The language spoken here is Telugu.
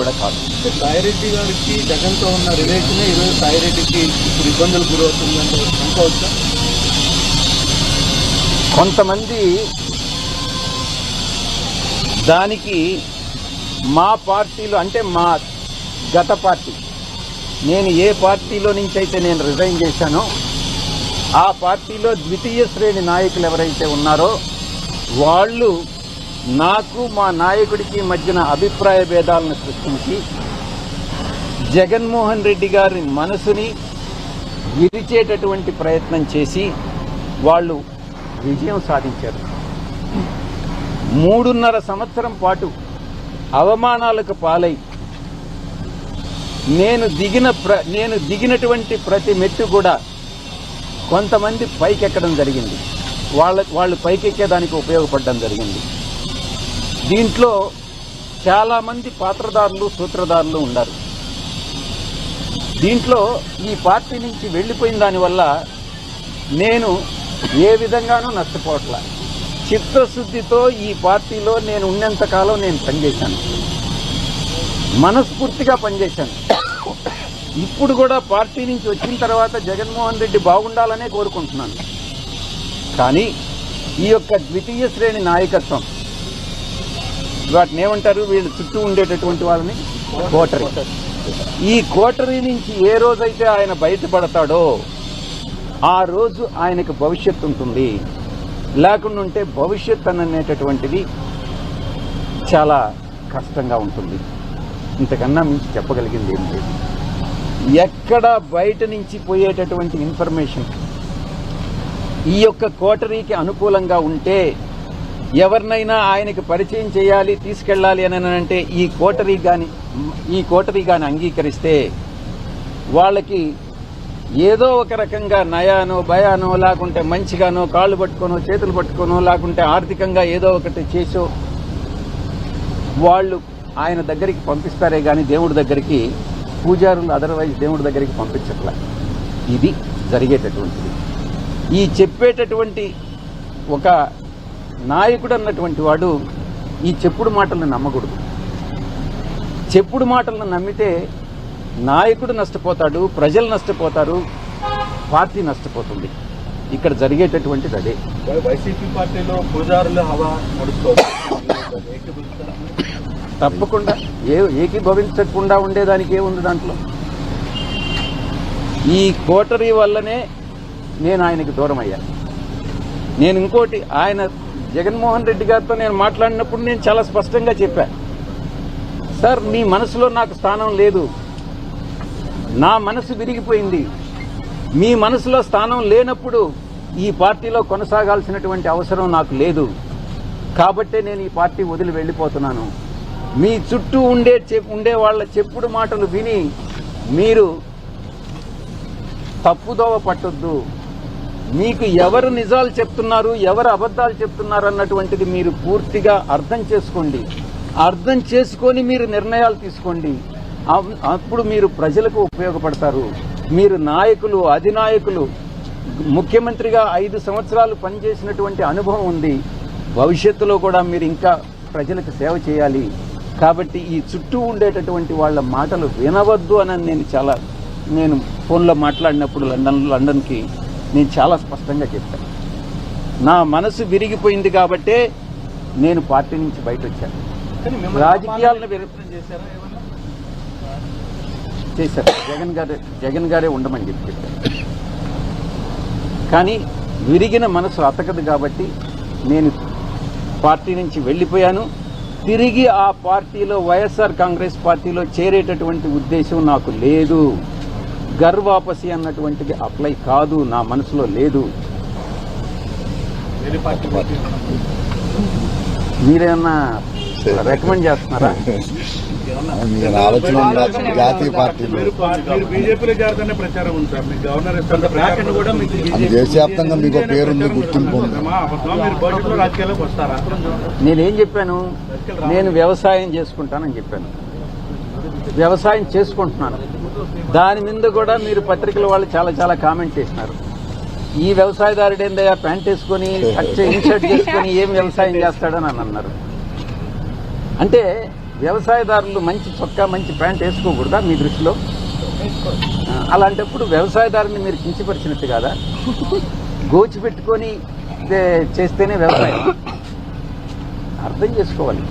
కూడా కాదు. సాయిరెడ్డి గారికి జగన్తో ఉన్న రిలేషన్ ఈరోజు సాయిరెడ్డికి ఇప్పుడు ఇబ్బందులు గురవుతుందంటే అనుకోవచ్చా? కొంతమంది దానికి మా పార్టీలో అంటే మా గత పార్టీ నేను ఏ పార్టీలో నుంచి అయితే నేను రిజైన్ చేశానో ఆ పార్టీలో ద్వితీయ శ్రేణి నాయకులు ఎవరైతే ఉన్నారో వాళ్ళు నాకు మా నాయకుడికి మధ్యన అభిప్రాయ భేదాలను సృష్టించి జగన్మోహన్ రెడ్డి గారి మనసుని విరిచేటటువంటి ప్రయత్నం చేసి వాళ్ళు విజయం సాధించారు. మూడున్నర సంవత్సరం పాటు అవమానాలకు పాలై నేను దిగిన ప్ర నేను దిగినటువంటి ప్రతి మెట్టు కూడా కొంతమంది పైకెక్కడం జరిగింది. వాళ్ళ వాళ్ళు పైకెక్కేదానికి ఉపయోగపడడం జరిగింది. దీంట్లో చాలామంది పాత్రదారులు సూత్రధారులు ఉన్నారు దీంట్లో ఈ పార్టీ నుంచి వెళ్ళిపోయిన దానివల్ల నేను ఏ విధంగానూ నష్టపోవట్ల చిత్తశుద్ధితో ఈ పార్టీలో నేను ఉన్నంతకాలం నేను పనిచేశాను. మనస్ఫూర్తిగా పనిచేశాను. ఇప్పుడు కూడా పార్టీ నుంచి వచ్చిన తర్వాత జగన్మోహన్ రెడ్డి బాగుండాలనే కోరుకుంటున్నాను. కానీ ఈ యొక్క ద్వితీయ శ్రేణి నాయకత్వం వాటిని ఏమంటారు? వీళ్ళు చుట్టూ ఉండేటటువంటి వాళ్ళని కోటరీ. ఈ కోటరీ నుంచి ఏ రోజైతే ఆయన బయటపడతాడో ఆ రోజు ఆయనకు భవిష్యత్తు ఉంటుంది. లేకుండా ఉంటే భవిష్యత్ అనేటటువంటిది చాలా కష్టంగా ఉంటుంది. ఇంతకన్నా మించి చెప్పగలిగింది ఏం లేదు. ఎక్కడ బయట నుంచి పోయేటటువంటి ఇన్ఫర్మేషన్ ఈ యొక్క కోటరీకి అనుకూలంగా ఉంటే ఎవరినైనా ఆయనకి పరిచయం చేయాలి తీసుకెళ్ళాలి అని అంటే ఈ కోటరీ కానీ ఈ కోటరీ కానీ అంగీకరిస్తే వాళ్ళకి ఏదో ఒక రకంగా నయానో భయానో లేకుంటే మంచిగానో కాళ్ళు పట్టుకోనో చేతులు పట్టుకోనో లేకుంటే ఆర్థికంగా ఏదో ఒకటి చేసో వాళ్ళు ఆయన దగ్గరికి పంపిస్తారే కానీ దేవుడి దగ్గరికి పూజారులు అదర్వైజ్ దేవుడి దగ్గరికి పంపించట్లా. ఇది జరిగేటటువంటిది. ఈ చెప్పేటటువంటి ఒక నాయకుడు అన్నటువంటి వాడు ఈ చెప్పుడు మాటలను నమ్మకూడదు. చెప్పుడు మాటలను నమ్మితే నాయకుడు నష్టపోతాడు ప్రజలు నష్టపోతారు పార్టీ నష్టపోతుంది. ఇక్కడ జరిగేటటువంటిది అదే. వైసీపీ పార్టీలో పూజారులు హవా? తప్పకుండా. ఏ ఏకీభవించకుండా ఉండేదానికి ఏముంది దాంట్లో? ఈ కోటరీ వల్లనే నేను ఆయనకి దూరం అయ్యాను నేను ఇంకోటి ఆయన జగన్మోహన్ రెడ్డి గారితో నేను మాట్లాడినప్పుడు నేను చాలా స్పష్టంగా చెప్పాను సార్ మీ మనసులో నాకు స్థానం లేదు. నా మనసు విరిగిపోయింది. మీ మనసులో స్థానం లేనప్పుడు ఈ పార్టీలో కొనసాగాల్సినటువంటి అవసరం నాకు లేదు. కాబట్టే నేను ఈ పార్టీ వదిలి వెళ్ళిపోతున్నాను. మీ చుట్టూ ఉండే చెప్- ఉండే వాళ్ళ చెప్పుడు మాటలు విని మీరు తప్పుదోవ పట్టొద్దు. మీకు ఎవరు నిజాలు చెప్తున్నారు ఎవరు అబద్ధాలు చెప్తున్నారు అన్నటువంటిది మీరు పూర్తిగా అర్థం చేసుకోండి. అర్థం చేసుకొని మీరు నిర్ణయాలు తీసుకోండి. అప్పుడు మీరు ప్రజలకు ఉపయోగపడతారు. మీరు నాయకులు అధినాయకులు ముఖ్యమంత్రిగా ఐదు సంవత్సరాలు పనిచేసినటువంటి అనుభవం ఉంది. భవిష్యత్తులో కూడా మీరు ఇంకా ప్రజలకు సేవ చేయాలి. కాబట్టి ఈ చుట్టూ ఉండేటటువంటి వాళ్ళ మాటలు వినవద్దు అని నేను చాలా నేను ఫోన్లో మాట్లాడినప్పుడు లండన్ లండన్కి నేను చాలా స్పష్టంగా చెప్పాను నా మనసు విరిగిపోయింది కాబట్టే నేను పార్టీ నుంచి బయట వచ్చాను రాజకీయాలను? చేశారు జగన్ గారే జగన్ గారే ఉండమని చెప్పి చెప్పారు కానీ విరిగిన మనసు అతకదు కాబట్టి నేను పార్టీ నుంచి వెళ్ళిపోయాను. తిరిగి ఆ పార్టీలో వైఎస్ఆర్ కాంగ్రెస్ పార్టీలో చేరేటటువంటి ఉద్దేశం నాకు లేదు. గర్వాపసి అన్నటువంటిది అప్లై కాదు నా మనసులో లేదు. మీరేమన్నా రికమెండ్ చేస్తున్నారా. జాతీయ పార్టీలు. దేశవ్యాప్తంగా మీకు పేరుంది, గుర్తింపు నేనేం చెప్పాను? నేను వ్యవసాయం చేసుకుంటానని చెప్పాను. వ్యవసాయం చేసుకుంటున్నాను. దాని మీద కూడా మీరు పత్రికల వాళ్ళు చాలా చాలా కామెంట్ చేసినారు. ఈ వ్యవసాయదారుడు ఏందయ్యా ప్యాంట్ వేసుకొని ఇన్షర్ట్ చేసుకొని ఏం వ్యవసాయం చేస్తాడని అని అన్నారు. అంటే వ్యవసాయదారులు మంచి చొక్కా మంచి ప్యాంట్ వేసుకోకూడదా మీ దృష్టిలో? అలాంటప్పుడు వ్యవసాయదారుని మీరు కించపరిచినట్టు కాదా? గోచి పెట్టుకొని చేస్తేనే వ్యవసాయం. అర్థం చేసుకోవాలి.